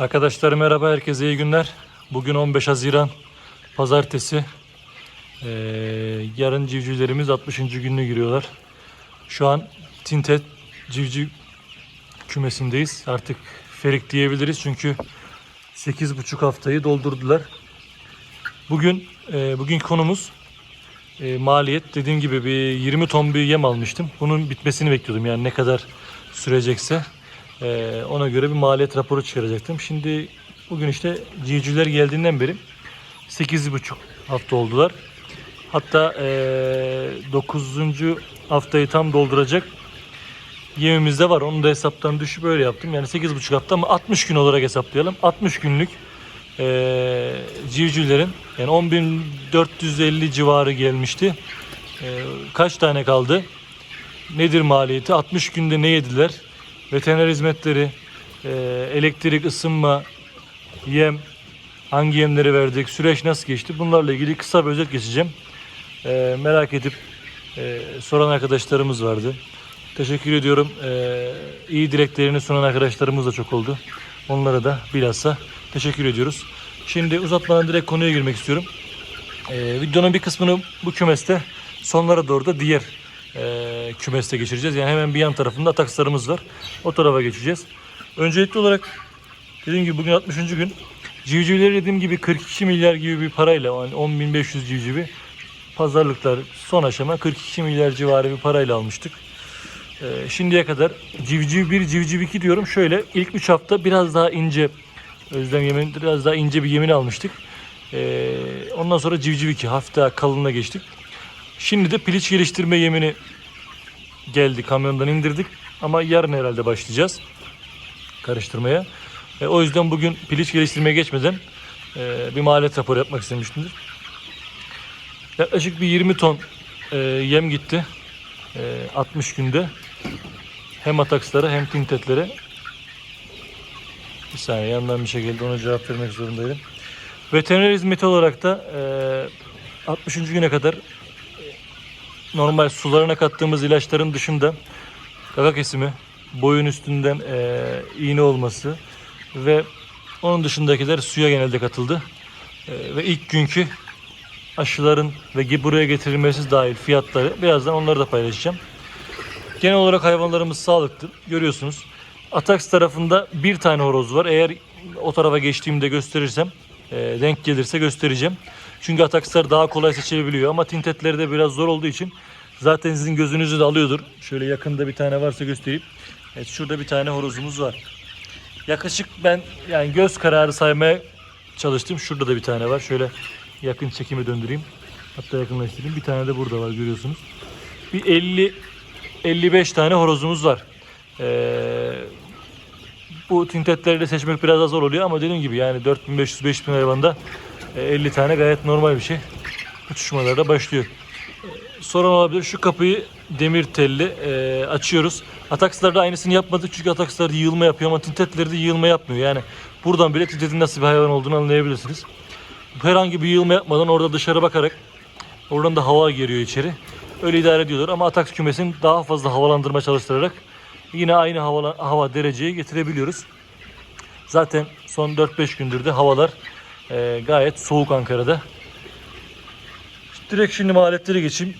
Arkadaşlar merhaba, herkese iyi günler. Bugün 15 Haziran Pazartesi. Ee, yarın civcivlerimiz 60. gününe giriyorlar. Şu an Tintet civciv kümesindeyiz. Artık ferik diyebiliriz çünkü 8,5 haftayı doldurdular. Bugün e, bugün konumuz e, maliyet. Dediğim gibi bir 20 ton bir yem almıştım. Bunun bitmesini bekliyordum yani ne kadar sürecekse. Ee, ona göre bir maliyet raporu çıkaracaktım. Şimdi bugün işte civcivler geldiğinden beri 8,5 hafta oldular. Hatta ee, 9. haftayı tam dolduracak yemimiz de var. Onu da hesaptan düşüp böyle yaptım. Yani 8,5 hafta ama 60 gün olarak hesaplayalım. 60 günlük ee, civcivlerin yani 10.450 civarı gelmişti. Ee, kaç tane kaldı? Nedir maliyeti? 60 günde ne yediler? Veteriner hizmetleri, e, elektrik, ısınma, yem, hangi yemleri verdik, süreç nasıl geçti bunlarla ilgili kısa bir özet geçeceğim. E, merak edip e, soran arkadaşlarımız vardı. Teşekkür ediyorum. İyi dileklerini sunan arkadaşlarımız da çok oldu. Onlara da bilhassa teşekkür ediyoruz. Şimdi uzatmadan direkt konuya girmek istiyorum. Videonun bir kısmını bu kümeste sonlara doğru da diğer e, kümeste geçireceğiz. Yani hemen bir yan tarafında atakslarımız var. O tarafa geçeceğiz. Öncelikli olarak dediğim gibi bugün 60. gün. Civcivleri dediğim gibi 42 milyar gibi bir parayla yani 10.500 civcivi pazarlıklar son aşama 42 milyar civarı bir parayla almıştık. E, şimdiye kadar civciv 1, civciv 2 diyorum. Şöyle ilk 3 hafta biraz daha ince Özlem yemin biraz daha ince bir yemin almıştık. E, ondan sonra civciv 2 hafif daha kalınına geçtik. Şimdi de piliç geliştirme yemini geldi kamyondan indirdik ama yarın herhalde başlayacağız karıştırmaya. E, o yüzden bugün piliç geliştirmeye geçmeden e, bir maliyet raporu yapmak istemiştimdir. Yaklaşık bir 20 ton e, yem gitti e, 60 günde. Hem atakslara hem tintetlere. Bir saniye yandan bir şey geldi ona cevap vermek zorundaydım. Veteriner hizmeti olarak da e, 60. güne kadar normal sularına kattığımız ilaçların dışında kaka kesimi, boyun üstünden e, iğne olması ve onun dışındakiler suya genelde katıldı. E, ve ilk günkü aşıların ve buraya getirilmesi dahil fiyatları birazdan onları da paylaşacağım. Genel olarak hayvanlarımız sağlıklı. Görüyorsunuz. Ataks tarafında bir tane horoz var. Eğer o tarafa geçtiğimde gösterirsem e, denk gelirse göstereceğim. Çünkü atakslar daha kolay seçilebiliyor ama tintetleri de biraz zor olduğu için zaten sizin gözünüzü de alıyordur. Şöyle yakında bir tane varsa göstereyim. Evet şurada bir tane horozumuz var. Yaklaşık ben yani göz kararı saymaya çalıştım. Şurada da bir tane var. Şöyle yakın çekime döndüreyim. Hatta yakınlaştırayım. Bir tane de burada var görüyorsunuz. Bir 50 55 tane horozumuz var. Ee, bu tintetleri de seçmek biraz daha zor oluyor ama dediğim gibi yani 4500-5000 hayvanda 50 tane gayet normal bir şey. Uçuşmalar da başlıyor. E, Soran olabilir şu kapıyı demir telli e, açıyoruz. Atakslarda aynısını yapmadık çünkü atakslar yığılma yapıyor ama tintetleri de yığılma yapmıyor. Yani buradan bile tintetin nasıl bir hayvan olduğunu anlayabilirsiniz. Herhangi bir yığılma yapmadan orada dışarı bakarak oradan da hava giriyor içeri. Öyle idare ediyorlar ama ataks kümesini daha fazla havalandırma çalıştırarak yine aynı hava, hava dereceye getirebiliyoruz. Zaten son 4-5 gündür de havalar e, gayet soğuk Ankara'da. Direkt şimdi maliyetlere geçeyim.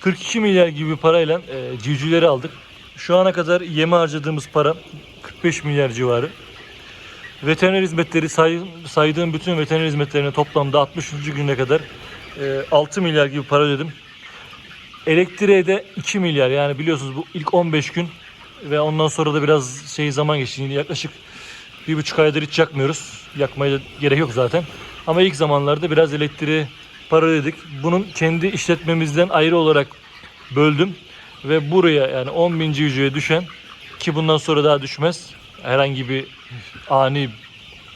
42 milyar gibi parayla e, civcivleri aldık. Şu ana kadar yeme harcadığımız para 45 milyar civarı. Veteriner hizmetleri say, saydığım bütün veteriner hizmetlerine toplamda 60. güne kadar e, 6 milyar gibi para ödedim. Elektriğe de 2 milyar yani biliyorsunuz bu ilk 15 gün ve ondan sonra da biraz şey zaman geçti. Yaklaşık bir buçuk aydır hiç yakmıyoruz. Yakmaya gerek yok zaten. Ama ilk zamanlarda biraz elektriğe para ödedik. Bunun kendi işletmemizden ayrı olarak böldüm. Ve buraya yani 10 bin civcive düşen ki bundan sonra daha düşmez. Herhangi bir ani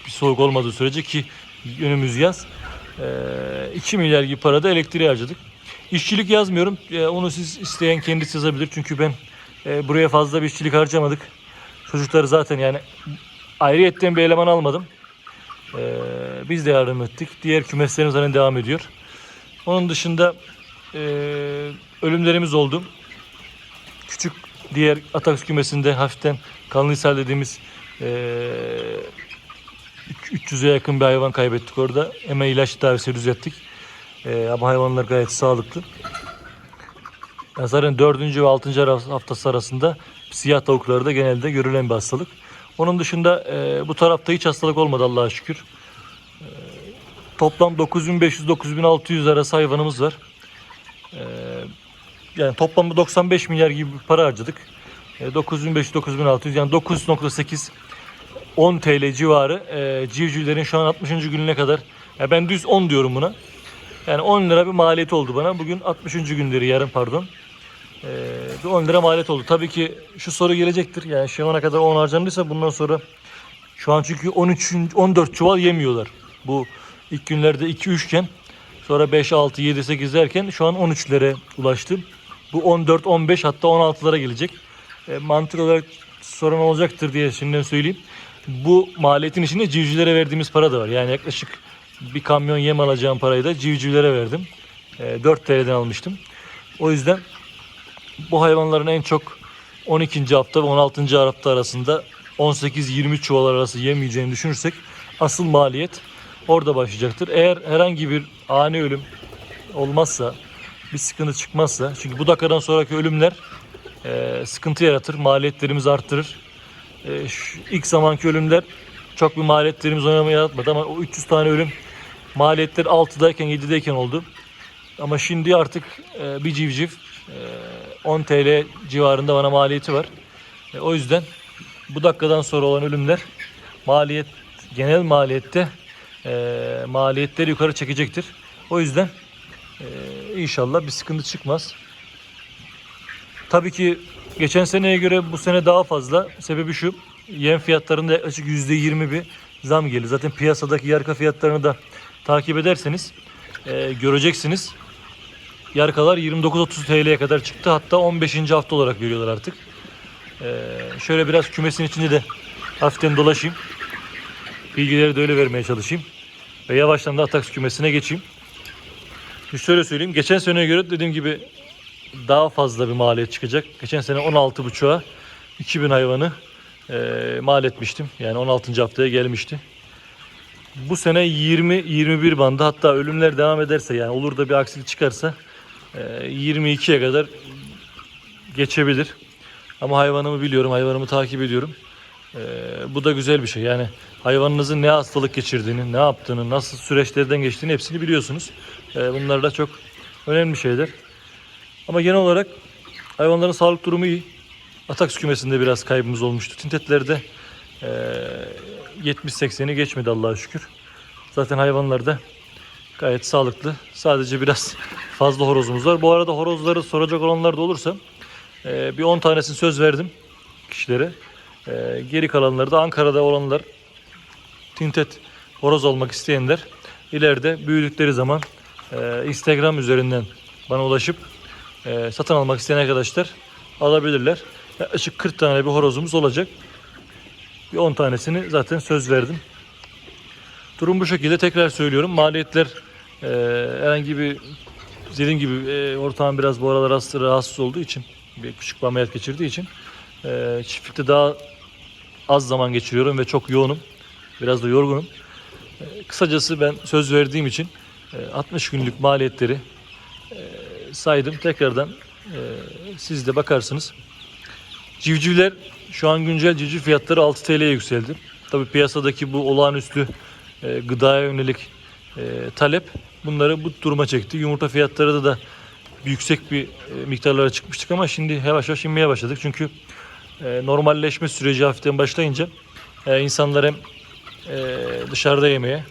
bir soğuk olmadığı sürece ki önümüz yaz. 2 milyar gibi para da elektriğe harcadık. İşçilik yazmıyorum. Onu siz isteyen kendisi yazabilir. Çünkü ben buraya fazla bir işçilik harcamadık. Çocukları zaten yani ayrıyetten bir eleman almadım. E, biz de yardım ettik. Diğer kümeslerimiz zaten devam ediyor. Onun dışında e, ölümlerimiz oldu. Küçük diğer Ataks kümesinde hafiften Kanlıhisar dediğimiz e, 300'e yakın bir hayvan kaybettik orada. Hemen ilaç tedavisi düzelttik. Ee, ama hayvanlar gayet sağlıklı. Yazarın 4. ve 6. ara- haftası arasında siyah tavuklarda genelde görülen bir hastalık. Onun dışında e, bu tarafta hiç hastalık olmadı Allah'a şükür. E, toplam 9500-9600 arası hayvanımız var. E, yani toplamda 95 milyar gibi bir para harcadık. E, 9500-9600 yani 9.8 10 TL civarı e, civcivlerin şu an 60. gününe kadar. Ya ben düz 10 diyorum buna. Yani 10 lira bir maliyeti oldu bana. Bugün 60. günleri yarın pardon. Ee, bir 10 lira maliyet oldu. Tabii ki şu soru gelecektir. Yani şu ana kadar 10 harcandıysa bundan sonra şu an çünkü 13 14 çuval yemiyorlar. Bu ilk günlerde 2 3 iken sonra 5 6 7 8 derken şu an 13'lere ulaştı. Bu 14 15 hatta 16'lara gelecek. E, mantık olarak sorun olacaktır diye şimdiden söyleyeyim. Bu maliyetin içinde civcivlere verdiğimiz para da var. Yani yaklaşık bir kamyon yem alacağım parayı da civcivlere verdim. E, 4 TL'den almıştım. O yüzden bu hayvanların en çok 12. hafta ve 16. hafta arasında 18-20 çuval arası yemeyeceğini düşünürsek asıl maliyet orada başlayacaktır. Eğer herhangi bir ani ölüm olmazsa, bir sıkıntı çıkmazsa, çünkü bu dakikadan sonraki ölümler e, sıkıntı yaratır, maliyetlerimizi arttırır. E, şu ilk zamanki ölümler çok bir maliyetlerimiz oynamaya yaratmadı ama o 300 tane ölüm maliyetler 6'dayken 7'deyken oldu. Ama şimdi artık e, bir civciv e, 10 TL civarında bana maliyeti var. E, o yüzden bu dakikadan sonra olan ölümler maliyet genel maliyette e, maliyetleri yukarı çekecektir. O yüzden e, inşallah bir sıkıntı çıkmaz. Tabii ki geçen seneye göre bu sene daha fazla. Sebebi şu. Yem fiyatlarında yaklaşık %20 bir zam geldi. Zaten piyasadaki yarka fiyatlarını da takip ederseniz e, göreceksiniz. Yarkalar 29-30 TL'ye kadar çıktı. Hatta 15. hafta olarak veriyorlar artık. E, şöyle biraz kümesin içinde de hafiften dolaşayım. Bilgileri de öyle vermeye çalışayım. Ve yavaştan da Ataks kümesine geçeyim. Şimdi şöyle söyleyeyim. Geçen seneye göre dediğim gibi daha fazla bir maliyet çıkacak. Geçen sene 16.5'a 2000 hayvanı e, mal etmiştim. Yani 16. haftaya gelmişti. Bu sene 20-21 bandı hatta ölümler devam ederse yani olur da bir aksilik çıkarsa 22'ye kadar geçebilir. Ama hayvanımı biliyorum, hayvanımı takip ediyorum. E, bu da güzel bir şey. Yani hayvanınızın ne hastalık geçirdiğini, ne yaptığını, nasıl süreçlerden geçtiğini hepsini biliyorsunuz. E, bunlar da çok önemli şeyler. Ama genel olarak hayvanların sağlık durumu iyi. Ataks kümesinde biraz kaybımız olmuştu. Tintetlerde e, 70-80'i geçmedi Allah'a şükür. Zaten hayvanlar da gayet sağlıklı. Sadece biraz fazla horozumuz var. Bu arada horozları soracak olanlar da olursa e, bir 10 tanesini söz verdim kişilere. E, geri kalanları da Ankara'da olanlar tintet horoz olmak isteyenler ileride büyüdükleri zaman e, Instagram üzerinden bana ulaşıp e, satın almak isteyen arkadaşlar alabilirler. Yaklaşık 40 tane bir horozumuz olacak. Bir 10 tanesini zaten söz verdim. Durum bu şekilde tekrar söylüyorum. Maliyetler e, herhangi bir dediğim gibi e, ortağım biraz bu aralar hasta, rahatsız olduğu için bir küçük bir ameliyat geçirdiği için e, çiftlikte daha az zaman geçiriyorum ve çok yoğunum. Biraz da yorgunum. E, kısacası ben söz verdiğim için e, 60 günlük maliyetleri e, saydım. Tekrardan e, siz de bakarsınız. Civcivler şu an güncel civciv fiyatları 6 TL'ye yükseldi. Tabi piyasadaki bu olağanüstü e, gıdaya yönelik e, talep bunları bu duruma çekti. Yumurta fiyatları da da yüksek bir e, miktarlara çıkmıştık ama şimdi yavaş yavaş inmeye başladık. Çünkü e, normalleşme süreci hafiften başlayınca e, insanlar hem dışarıda yemeye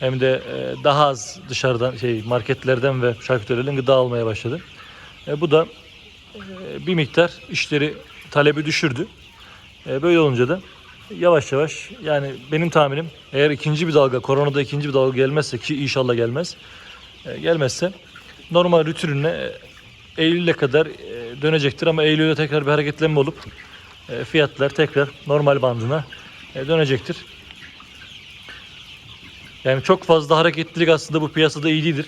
hem de daha az dışarıdan şey marketlerden ve şarküterilerden gıda almaya başladı. Bu da bir miktar işleri talebi düşürdü. Böyle olunca da yavaş yavaş yani benim tahminim eğer ikinci bir dalga koronada ikinci bir dalga gelmezse ki inşallah gelmez e, gelmezse normal rutinine e, Eylül'e kadar e, dönecektir ama Eylül'de tekrar bir hareketlenme olup fiyatlar tekrar normal bandına dönecektir. Yani çok fazla hareketlilik aslında bu piyasada iyi değildir.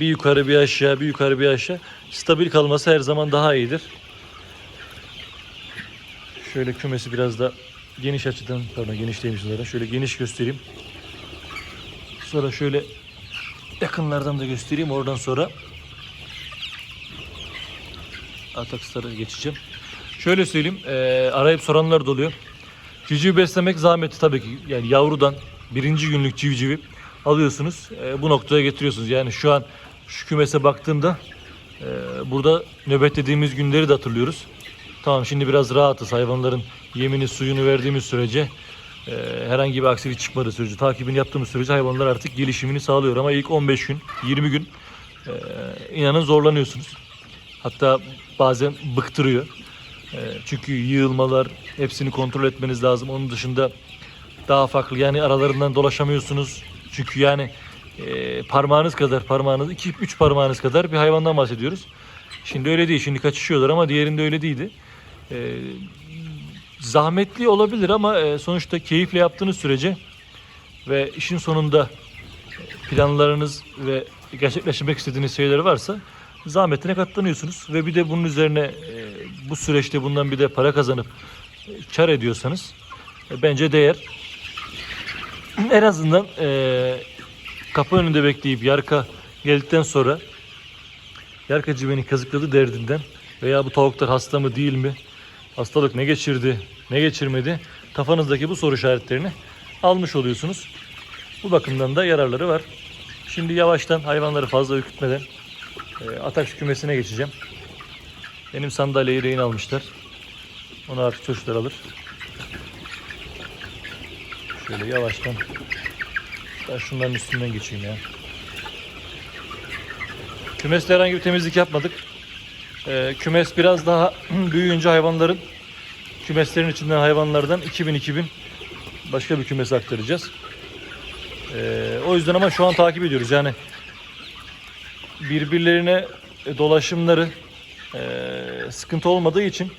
Bir yukarı bir aşağı bir yukarı bir aşağı stabil kalması her zaman daha iyidir. Şöyle kümesi biraz da geniş açıdan, pardon geniş zaten. Şöyle geniş göstereyim. Sonra şöyle yakınlardan da göstereyim. Oradan sonra Atakslara geçeceğim. Şöyle söyleyeyim, e, arayıp soranlar da oluyor. Civciv beslemek zahmeti tabii ki. Yani yavrudan birinci günlük civcivi alıyorsunuz. e, bu noktaya getiriyorsunuz. Yani şu an şu kümese baktığımda e, burada nöbetlediğimiz günleri de hatırlıyoruz. Tamam şimdi biraz rahatız. Hayvanların yemini suyunu verdiğimiz sürece e, herhangi bir aksilik çıkmadığı sürece takibini yaptığımız sürece hayvanlar artık gelişimini sağlıyor. Ama ilk 15 gün 20 gün e, inanın zorlanıyorsunuz. Hatta bazen bıktırıyor. E, çünkü yığılmalar hepsini kontrol etmeniz lazım. Onun dışında daha farklı yani aralarından dolaşamıyorsunuz. Çünkü yani e, parmağınız kadar parmağınız 2-3 parmağınız kadar bir hayvandan bahsediyoruz. Şimdi öyle değil. Şimdi kaçışıyorlar ama diğerinde öyle değildi. E, zahmetli olabilir ama e, sonuçta keyifle yaptığınız sürece ve işin sonunda planlarınız ve gerçekleştirmek istediğiniz şeyler varsa zahmetine katlanıyorsunuz ve bir de bunun üzerine e, bu süreçte bundan bir de para kazanıp e, kar ediyorsanız e, bence değer. En azından e, kapı önünde bekleyip yarka geldikten sonra yarkacı beni kazıkladı derdinden veya bu tavuklar hasta mı değil mi hastalık ne geçirdi ne geçirmedi kafanızdaki bu soru işaretlerini almış oluyorsunuz. Bu bakımdan da yararları var. Şimdi yavaştan hayvanları fazla ürkütmeden e, Ataş kümesine geçeceğim. Benim sandalyeyi rehin almışlar. Onu artık çocuklar alır. Şöyle yavaştan ben şunların üstünden geçeyim ya. Kümeste herhangi bir temizlik yapmadık. E, kümes biraz daha büyüyünce hayvanların kümeslerin içinden hayvanlardan 2000-2000 başka bir kümese aktaracağız. Ee, o yüzden ama şu an takip ediyoruz. Yani birbirlerine dolaşımları e, sıkıntı olmadığı için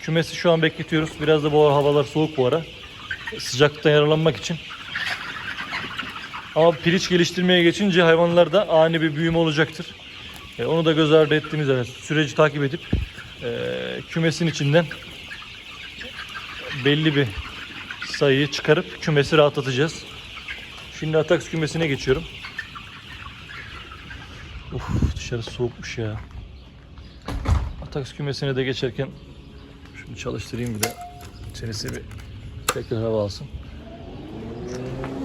kümesi şu an bekletiyoruz. Biraz da bu ara havalar soğuk bu ara. Sıcaklıktan yararlanmak için. Ama piliç geliştirmeye geçince hayvanlarda ani bir büyüme olacaktır. E, onu da göz ardı ettiğimiz evet, süreci takip edip e, kümesin içinden belli bir sayıyı çıkarıp kümesi rahatlatacağız. Şimdi Atax kümesine geçiyorum. Uf dışarısı soğukmuş ya. Atax kümesine de geçerken şunu çalıştırayım bir de içerisi bir tekrar hava alsın.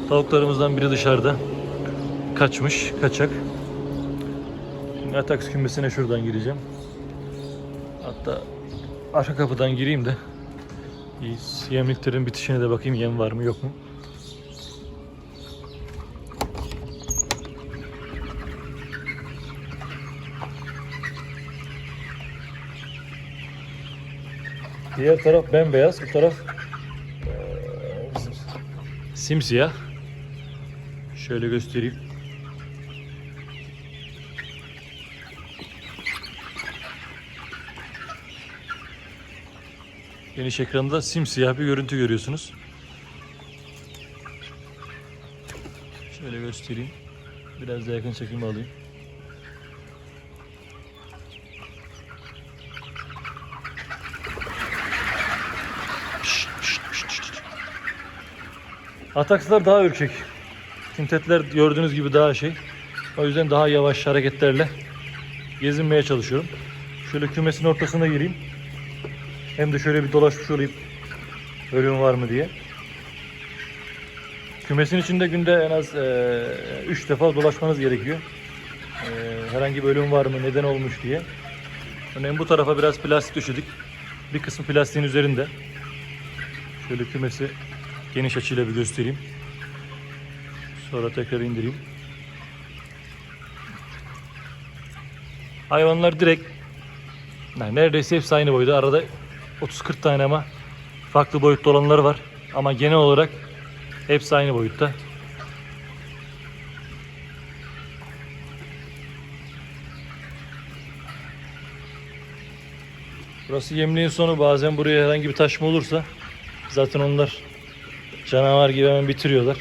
Tavuklarımızdan biri dışarıda kaçmış, kaçak. Şimdi Atax kümesine şuradan gireceğim. Hatta arka kapıdan gireyim de yemliklerin bitişine de bakayım yem var mı yok mu. Diğer taraf bembeyaz, bu taraf simsiyah. Şöyle göstereyim. Geniş ekranda simsiyah bir görüntü görüyorsunuz. Şöyle göstereyim. Biraz da yakın çekim alayım. Atakslar daha ürkek. Tintetler gördüğünüz gibi daha şey. O yüzden daha yavaş hareketlerle gezinmeye çalışıyorum. Şöyle kümesin ortasına gireyim. Hem de şöyle bir dolaşmış olayım. Ölüm var mı diye. Kümesin içinde günde en az 3 defa dolaşmanız gerekiyor. E, herhangi bir ölüm var mı, neden olmuş diye. Örneğin bu tarafa biraz plastik döşedik. Bir kısmı plastiğin üzerinde. Şöyle kümesi geniş açıyla bir göstereyim. Sonra tekrar indireyim. Hayvanlar direkt yani neredeyse hepsi aynı boyda. Arada 30-40 tane ama farklı boyutta olanları var. Ama genel olarak hepsi aynı boyutta. Burası yemliğin sonu. Bazen buraya herhangi bir taşma olursa zaten onlar canavar gibi hemen bitiriyorlar.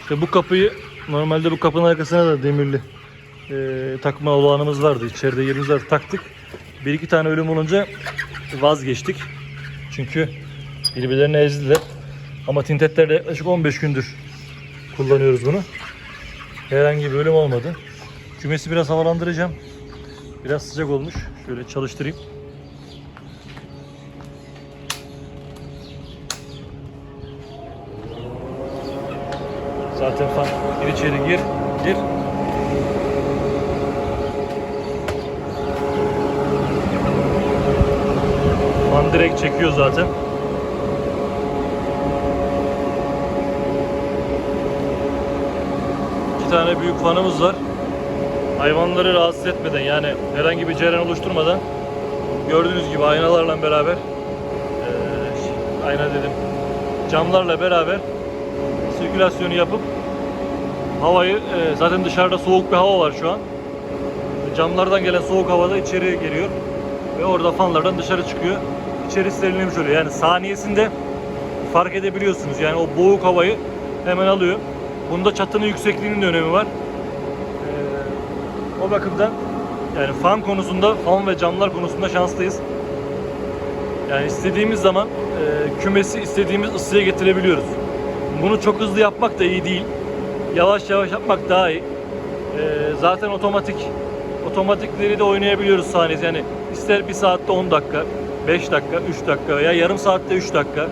İşte bu kapıyı normalde bu kapının arkasına da demirli e, takma olağanımız vardı. İçeride yerimiz vardı. Taktık. Bir iki tane ölüm olunca vazgeçtik. Çünkü birbirlerini ezdiler. Ama tintetlerle yaklaşık 15 gündür kullanıyoruz bunu. Herhangi bir ölüm olmadı. Kümesi biraz havalandıracağım. Biraz sıcak olmuş. Şöyle çalıştırayım. Zaten fan gir içeri gir. Gir. Fan direkt çekiyor zaten. İki tane büyük fanımız var. Hayvanları rahatsız etmeden yani herhangi bir ceren oluşturmadan gördüğünüz gibi aynalarla beraber eee, ayna dedim camlarla beraber sirkülasyonu yapıp havayı eee, zaten dışarıda soğuk bir hava var şu an. Camlardan gelen soğuk hava da içeri geliyor ve orada fanlardan dışarı çıkıyor. İçeri serinlemiş oluyor. Yani saniyesinde fark edebiliyorsunuz. Yani o boğuk havayı hemen alıyor. Bunda çatının yüksekliğinin de önemi var. Ee, o bakımdan yani fan konusunda, fan ve camlar konusunda şanslıyız. Yani istediğimiz zaman e, kümesi istediğimiz ısıya getirebiliyoruz. Bunu çok hızlı yapmak da iyi değil. Yavaş yavaş yapmak daha iyi. Ee, zaten otomatik otomatikleri de oynayabiliyoruz saniyesi. Yani ister bir saatte 10 dakika, 5 dakika, 3 dakika veya yarım saatte 3 dakika.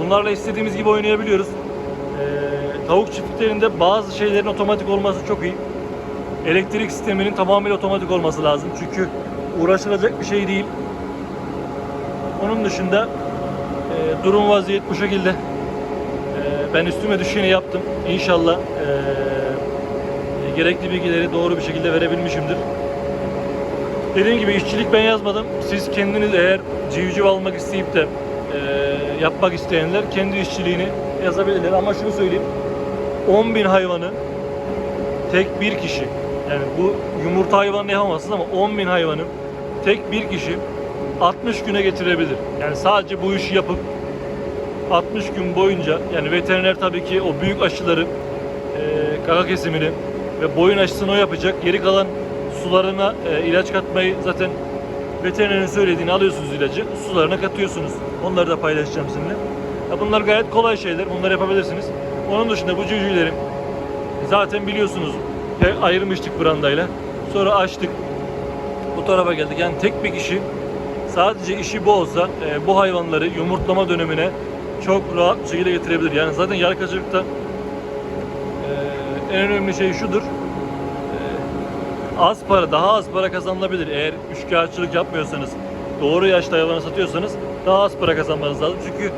Bunlarla istediğimiz gibi oynayabiliyoruz. Ee, tavuk çiftliklerinde bazı şeylerin otomatik olması çok iyi. Elektrik sisteminin tamamıyla otomatik olması lazım. Çünkü uğraşılacak bir şey değil. Onun dışında e, durum vaziyet bu şekilde. E, ben üstüme düşeni yaptım. İnşallah e, gerekli bilgileri doğru bir şekilde verebilmişimdir. Dediğim gibi işçilik ben yazmadım. Siz kendiniz eğer civciv almak isteyip de e, yapmak isteyenler kendi işçiliğini yazabilirler. Ama şunu söyleyeyim. 10 bin hayvanı tek bir kişi yani bu yumurta hayvanı yapamazsınız ama 10 bin hayvanı tek bir kişi 60 güne getirebilir. Yani sadece bu işi yapıp 60 gün boyunca yani veteriner tabii ki o büyük aşıları e, kaka kesimini ve boyun aşısını o yapacak. Geri kalan sularına e, ilaç katmayı zaten veterinerin söylediğini alıyorsunuz ilacı. Sularına katıyorsunuz. Onları da paylaşacağım sizinle. Ya bunlar gayet kolay şeyler. Bunları yapabilirsiniz. Onun dışında bu cücülerim zaten biliyorsunuz he- ayırmıştık brandayla. Sonra açtık. Bu tarafa geldik. Yani tek bir kişi sadece işi bu olsa e, bu hayvanları yumurtlama dönemine çok rahat bir şekilde getirebilir. Yani zaten yarkacılıkta e, en önemli şey şudur. E, az para, daha az para kazanılabilir. Eğer üçkağıtçılık yapmıyorsanız, doğru yaşta hayvanı satıyorsanız daha az para kazanmanız lazım. Çünkü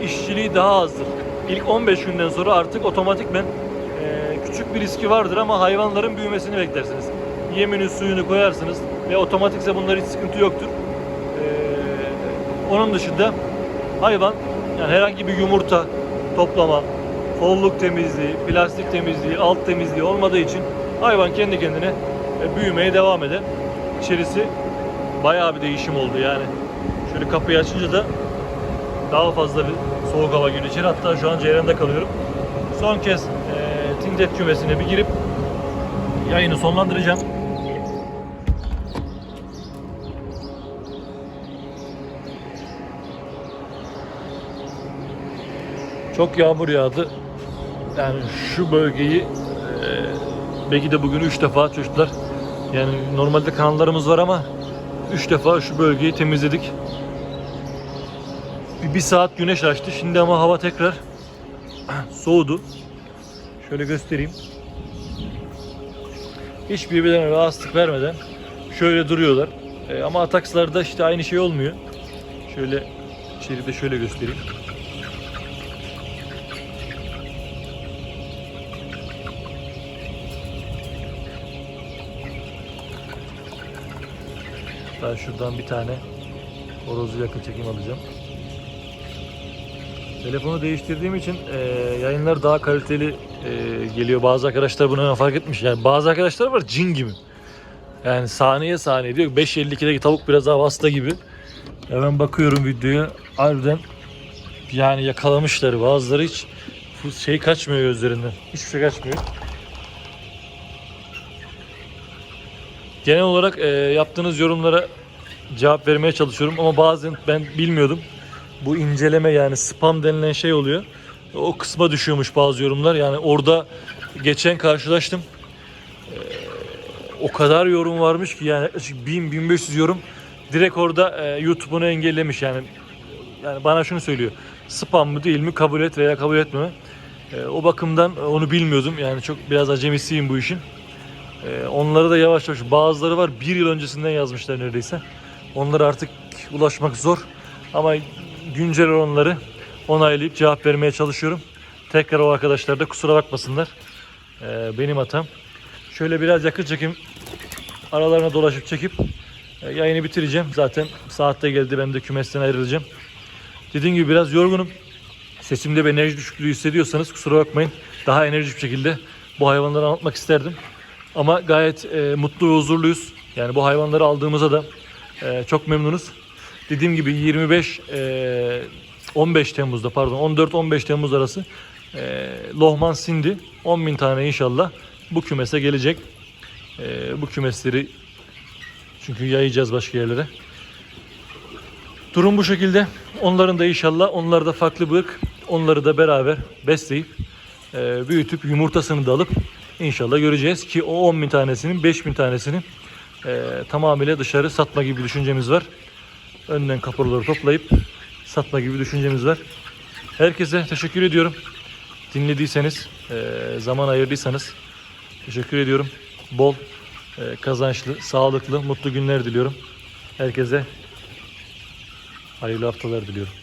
e, işçiliği daha azdır. İlk 15 günden sonra artık otomatikmen e, küçük bir riski vardır ama hayvanların büyümesini beklersiniz. Yemini, suyunu koyarsınız ve otomatikse bunlar hiç sıkıntı yoktur. Onun dışında hayvan yani herhangi bir yumurta toplama, kolluk temizliği, plastik temizliği, alt temizliği olmadığı için hayvan kendi kendine e, büyümeye devam eder. İçerisi bayağı bir değişim oldu yani. Şöyle kapıyı açınca da daha fazla bir soğuk hava giriyor içeri. Hatta şu an Ceyran'da kalıyorum. Son kez e, Tintet kümesine bir girip yayını sonlandıracağım. Çok yağmur yağdı. Yani şu bölgeyi e, belki de bugün 3 defa çocuklar yani normalde kanallarımız var ama 3 defa şu bölgeyi temizledik. Bir, bir saat güneş açtı. Şimdi ama hava tekrar soğudu. Şöyle göstereyim. Hiç birbirlerine rahatsızlık vermeden şöyle duruyorlar. E, ama atakslarda işte aynı şey olmuyor. Şöyle içeride şöyle göstereyim. Ben şuradan bir tane horozu yakın çekim alacağım. Telefonu değiştirdiğim için e, yayınlar daha kaliteli e, geliyor. Bazı arkadaşlar bunu fark etmiş. Yani bazı arkadaşlar var cin gibi. Yani saniye saniye diyor. 5.52'deki tavuk biraz daha hasta gibi. Hemen bakıyorum videoya. Harbiden yani yakalamışlar. Bazıları hiç şey kaçmıyor gözlerinden. Hiçbir şey kaçmıyor. Genel olarak e, yaptığınız yorumlara cevap vermeye çalışıyorum ama bazen ben bilmiyordum. Bu inceleme yani spam denilen şey oluyor. O kısma düşüyormuş bazı yorumlar. Yani orada geçen karşılaştım. E, o kadar yorum varmış ki yani yaklaşık 1000-1500 yorum direkt orada e, YouTube onu engellemiş yani. Yani bana şunu söylüyor. Spam mı değil mi kabul et veya kabul etmeme. E, o bakımdan onu bilmiyordum. Yani çok biraz acemisiyim bu işin. Ee, onları da yavaş yavaş bazıları var bir yıl öncesinden yazmışlar neredeyse. Onlara artık ulaşmak zor ama güncel olanları onaylayıp cevap vermeye çalışıyorum. Tekrar o arkadaşlar da kusura bakmasınlar. Ee, benim hatam. Şöyle biraz yakın çekim aralarına dolaşıp çekip e, yayını bitireceğim. Zaten saatte geldi ben de kümesten ayrılacağım. Dediğim gibi biraz yorgunum. Sesimde bir enerji düşüklüğü hissediyorsanız kusura bakmayın. Daha enerjik bir şekilde bu hayvanları anlatmak isterdim. Ama gayet e, mutlu ve huzurluyuz. Yani bu hayvanları aldığımıza da e, çok memnunuz. Dediğim gibi 25 e, 15 Temmuz'da pardon 14-15 Temmuz arası e, Lohman Sindi 10 bin tane inşallah bu kümese gelecek. E, bu kümesleri çünkü yayacağız başka yerlere. Durum bu şekilde. Onların da inşallah onlar da farklı bir. Onları da beraber besleyip e, büyütüp yumurtasını da alıp inşallah göreceğiz ki o 10 bin tanesinin 5 bin tanesini e, tamamıyla dışarı satma gibi düşüncemiz var. Önden kaporları toplayıp satma gibi düşüncemiz var. Herkese teşekkür ediyorum. Dinlediyseniz, e, zaman ayırdıysanız teşekkür ediyorum. Bol, e, kazançlı, sağlıklı, mutlu günler diliyorum. Herkese hayırlı haftalar diliyorum.